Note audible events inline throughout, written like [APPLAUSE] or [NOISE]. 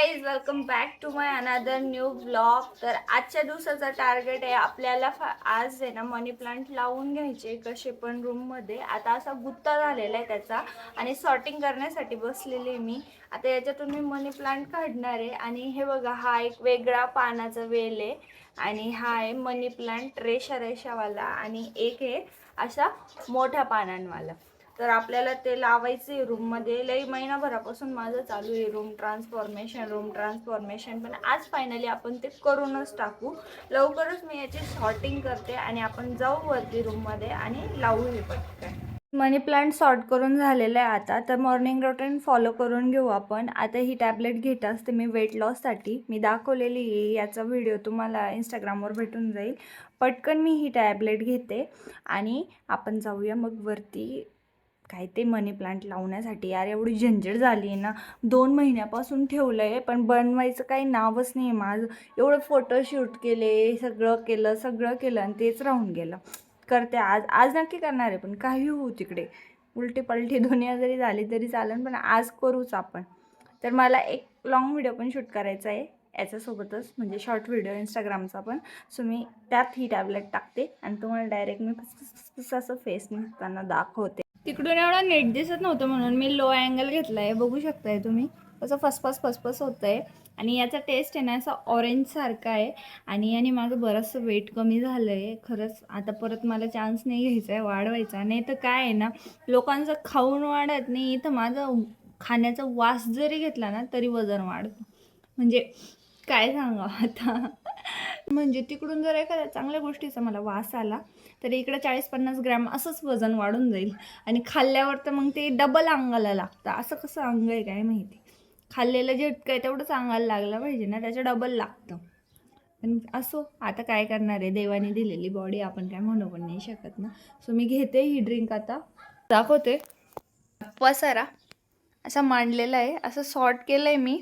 Guys welcome back to my another new blog तर आजच्या दिवसाचा टार्गेट आहे आपल्याला आज आहे ना मनी प्लांट लावून घ्यायचे कसे पण रूममध्ये आता असा गुत्ता झालेला आहे त्याचा आणि सॉर्टिंग करण्यासाठी बसलेली आहे मी. आता याच्यातून मी मनी प्लांट काढणार आहे आणि हे बघा हा एक वेगळा पानाचा वेल आहे आणि हा आहे मनी प्लांट रेषा रेषावाला आणि एक आहे असा मोठ्या पानांवाला. तर आपल्याला ते लावायचे रूममध्ये लई महिनाभरापासून माझं चालू आहे रूम ट्रान्सफॉर्मेशन रूम ट्रान्सफॉर्मेशन पण आज फायनली आपण ते करूनच टाकू. लवकरच मी याची सॉर्टिंग करते आणि आपण जाऊ वरती रूममध्ये आणि लावू हे पटकन. मनी प्लांट सॉर्ट करून झालेलं आहे आता. तर मॉर्निंग रुटीन फॉलो करून घेऊ आपण. आता ही टॅबलेट घेत असते मी वेट लॉससाठी मी दाखवलेली आहे. याचा व्हिडिओ तुम्हाला इंस्टाग्रामवर भेटून जाईल. पटकन मी ही टॅबलेट घेते आणि आपण जाऊया मग वरती काय ते मनी प्लांट लावण्यासाठी. यार एवढी झंझट झाली आहे ना. दोन महिन्यापासून ठेवलं आहे पण बनवायचं काही नावच नाही माझं. एवढं फोटोशूट केले सगळं केलं सगळं केलं आणि तेच राहून गेलं. करते आज. आज नक्की करणार आहे पण काही होऊ तिकडे. उलटी पलटी [LAUGHS] दुनिया जरी झाली तरी चालेल पण आज करूच आपण. तर मला एक लॉंग व्हिडिओ पण शूट करायचा आहे. याच्यासोबतच म्हणजे शॉर्ट व्हिडिओ इंस्टाग्रामचा पण. सो मी त्यात ही टॅबलेट टाकते आणि तुम्हाला डायरेक्ट मी फस असं फेस निघताना दाखवते. तिकडून एवढा नेट दिसत नव्हतं म्हणून मी लो अँगल घेतला आहे बघू शकताय तुम्ही. असं फसफस फसफस होतं आहे आणि याचा टेस्ट आहे ना असा ऑरेंजसारखा आहे. आणि याने माझं बरंचसं वेट कमी झालं आहे खरंच आता परत मला चान्स नाही घ्यायचा आहे वाढवायचा नाही तर काय आहे ना लोकांचं खाऊन वाढत नाही. तर माझं खाण्याचा वास जरी घेतला ना तरी वजन वाढतं. म्हणजे काय सांगा आता? म्हणजे तिकडून जर एखाद्या चांगल्या गोष्टीचा मला वास आला तर इकडं चाळीस पन्नास ग्रॅम असंच वजन वाढून जाईल. आणि खाल्ल्यावर तर मग ते डबल अंगाला लागतं. असं कसं अंग आहे काय माहिती? खाल्लेलं जितकं आहे तेवढंच अंगाला लागलं पाहिजे ना त्याच्या डबल लागतं. पण असो आता काय करणार आहे? देवाने दिलेली बॉडी आपण काय म्हणू पण नाही शकत ना. सो मी घेते ही ड्रिंक आता. दाखवते. पसारा. असा मांडलेला आहे. असं सॉर्ट केलं आहे मी.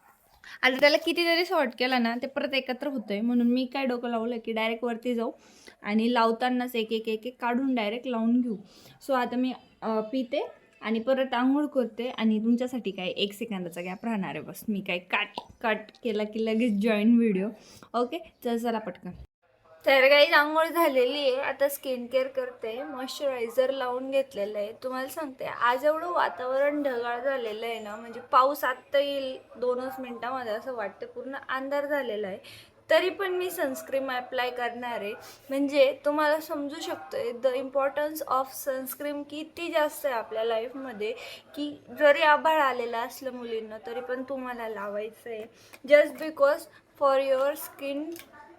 आता त्याला किती जरी सॉर्ट केला ना ते परत एकत्र होतं आहे म्हणून मी काय डोकं लावलं की डायरेक्ट वरती जाऊ आणि लावतानाच एक एक एक एक काढून डायरेक्ट लावून घेऊ. सो आता मी पिते आणि परत आंघोळ करते आणि तुमच्यासाठी काय एक सेकंदाचा गॅप राहणार आहे बस. मी काय काट काट केला की लगेच जॉईन व्हिडिओ ओके चल चला पटकन. तर काही आंघोळ झालेली आहे. आता स्किन केअर करते. मॉइश्चरायझर लावून घेतलेलं आहे. तुम्हाला सांगते आज एवढं वातावरण ढगाळ झालेलं आहे ना म्हणजे पाऊस आत्ता येईल दोनच मिनटामध्ये असं वाटतं. पूर्ण अंधार झालेला आहे. तरी पण मी सनस्क्रीम अप्लाय करणार आहे. म्हणजे तुम्हाला समजू शकतो आहे द इम्पॉर्टन्स ऑफ सनस्क्रीम किती जास्त आहे आपल्या लाईफमध्ये की जरी आभाळ आलेलं असलं मुलींना तरी पण तुम्हाला लावायचं आहे just because for your skin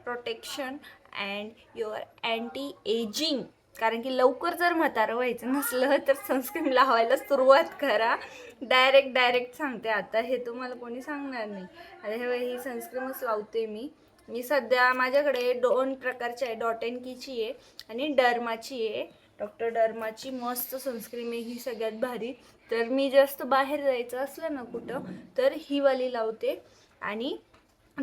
protection and your anti ageing कारण की लवकर जर म्हातारं व्हायचं नसलं तर सनस्क्रीन लावायला सुरुवात करा. डायरेक्ट डायरेक्ट सांगते. आता हे तुम्हाला कोणी सांगणार नाही. आता हे ही सनस्क्रीमच लावते मी. मी सध्या माझ्याकडे दोन प्रकारची आहे. डॉट अँड कीची आहे आणि डर्माची आहे. डॉक्टर डर्माची मस्त सनस्क्रीम आहे. ही सगळ्यात भारी. तर मी जास्त बाहेर जायचं असलं ना कुठं तर ही वाली लावते. आणि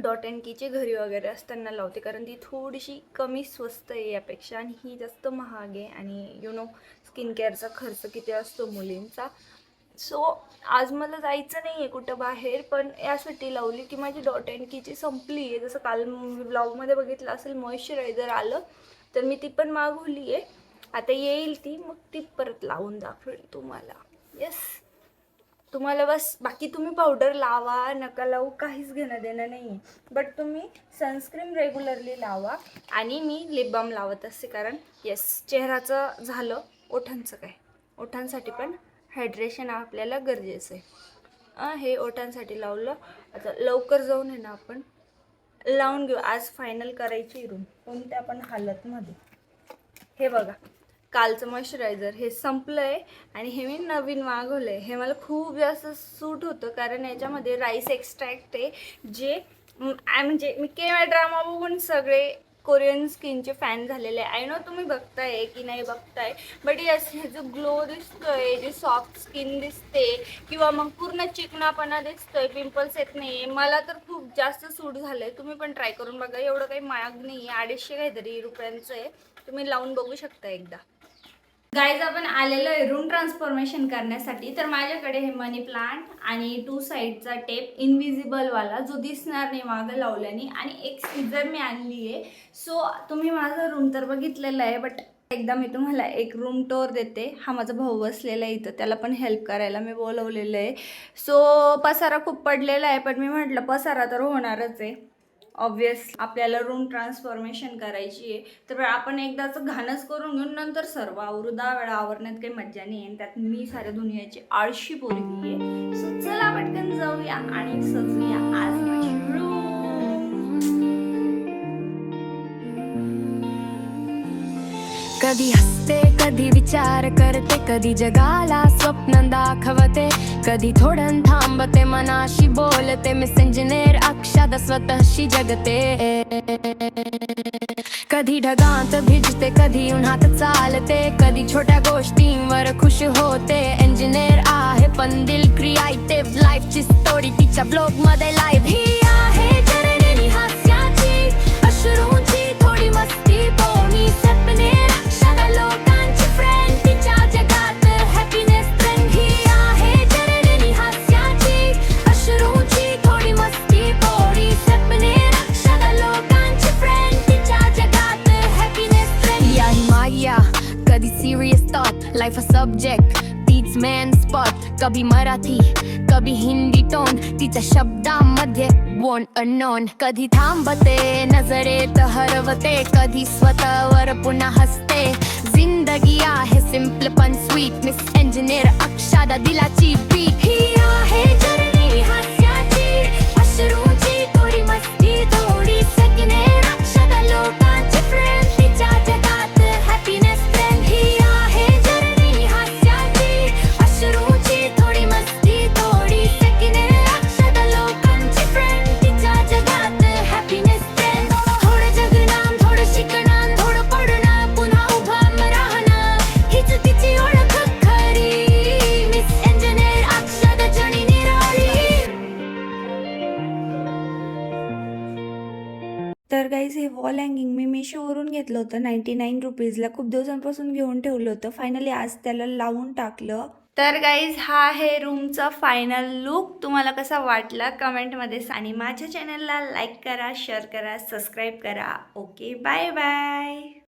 डॉट अँड कीची घरी वगैरे असताना लावते. कारण ती थोडीशी कमी स्वस्त आहे यापेक्षा आणि ही जास्त महाग आहे. आणि यु नो स्किन केअरचा खर्च किती असतो मुलींचा? सो आज मला जायचं नाही आहे कुठं बाहेर पण यासाठी लावली की माझी डॉट अँड कीची संपली आहे. जसं काल ब्लॉगमध्ये बघितलं असेल मॉइश्चरायझर आलं तर मी ती पण मागवली आहे आता येईल ती मग ती परत लावून दाखवेल तुम्हाला. येस तुम्हाला बस बाकी तुम्ही पावडर लावा नका लावू काहीच घेणं देणं नाही आहे बट तुम्ही सनस्क्रीन रेग्युलरली लावा आणि मी लिप बाम लावत असते कारण येस चेहऱ्याचं झालं ओठांचं काय? ओठांसाठी पण हायड्रेशन आपल्याला गरजेचं आहे. हे ओठांसाठी लावलं. आता लवकर जाऊन आहे ना आपण लावून घेऊ. आज फायनल करायची रूम कोणत्या पण हालतमध्ये. हे बघा. कालचं मॉइश्चरायझर हे संपलं आहे आणि हे मी नवीन मागवलं आहे हे मला खूप जास्त सूट होतं कारण याच्यामध्ये राईस एक्स्ट्रॅक्ट आहे जे म्हणजे मी केव्हा ड्रामा बघून सगळे कोरियन स्किनचे फॅन झालेले आहे. आय नो तुम्ही बघताय की नाही बघताय बट यस हे जो ग्लो दिसतोय जे सॉफ्ट स्किन दिसते किंवा मग पूर्ण चिकनापणा दिसतोय पिंपल्स येत नाही मला तर खूप जास्त सूट झालं आहे तुम्ही पण ट्राय करून बघा. एवढं काही महाग नाही आहे अडीचशे काहीतरी रुपयांचं आहे. तुम्ही लावून बघू शकता एकदा. गाईज आपण आलेलो आहे रूम ट्रान्सफॉर्मेशन करण्यासाठी. तर माझ्याकडे हे मनी प्लांट आणि टू साईडचा टेप इनविजिबलवाला जो दिसणार नाही मागं लावल्याने. आणि एक सीझर मी आणली आहे. सो तुम्ही माझा रूम तर बघितलेला आहे बट एकदा मी तुम्हाला एक रूम टोर देते. हा माझा भाऊ बसलेला आहे इथं. त्याला पण हेल्प करायला मी बोलवलेलं आहे. सो पसारा खूप पडलेला आहे पण मी म्हटलं पसारा तर होणारच आहे. ऑब्वियस आपल्याला रूम ट्रान्सफॉर्मेशन करायची आहे. तर आपण एकदाच घाणच करून घेऊन नंतर सर्व आवरू दहा वेळा आवरण्यात काही मज्जा नाही आहे. त्यात मी साऱ्या दुनियाची आळशी पोरगी आहे. सो चला पटकन जाऊया आणि सजूया आज माझी कधी हसते कधी विचार करते कधी जगाला स्वप्न दाखवते कधी थोडं थांबते मनाशी बोलते मिस इंजिनियर अक्षाद स्वतःशी जगते. कधी ढगांत भिजते कधी उन्हात चालते कधी छोट्या गोष्टींवर खुश होते. इंजिनियर आहे पण दिल क्रिएटिव्ह लाईफची स्टोरी तिच्या ब्लॉगमध्ये लाईव्ह ही आहे हास्याची अश्रूंची थोडी मस्ती पोनी सपने रक्षण लोक सिरियस लाईफ अ सब्जेक्ट तीच मॅन स्पॉट कभी मराठी कभी हिंदी टोन तिच्या शब्दामध्ये बोन अनोन कधी थांबते नजरेत हरवते कधी स्वतःवर पुन्हा हसते जिंदगी आहे सिंपल पण स्वीट मिस इंजिनियर अक्षादा दिलाची हे वॉल हँगिंग मी मिशोवरून घेतलं होतं. नाईन्टी नाईन रुपीजला खूप दिवसांपासून घेऊन ठेवलं होतं. फायनली आज त्याला लावून टाकलं. तर गाईज हा आहे रूमचा फायनल लुक तुम्हाला कसा वाटला? कमेंटमध्ये आणि माझ्या चॅनलला लाईक करा शेअर करा सबस्क्राईब करा. Okay bye bye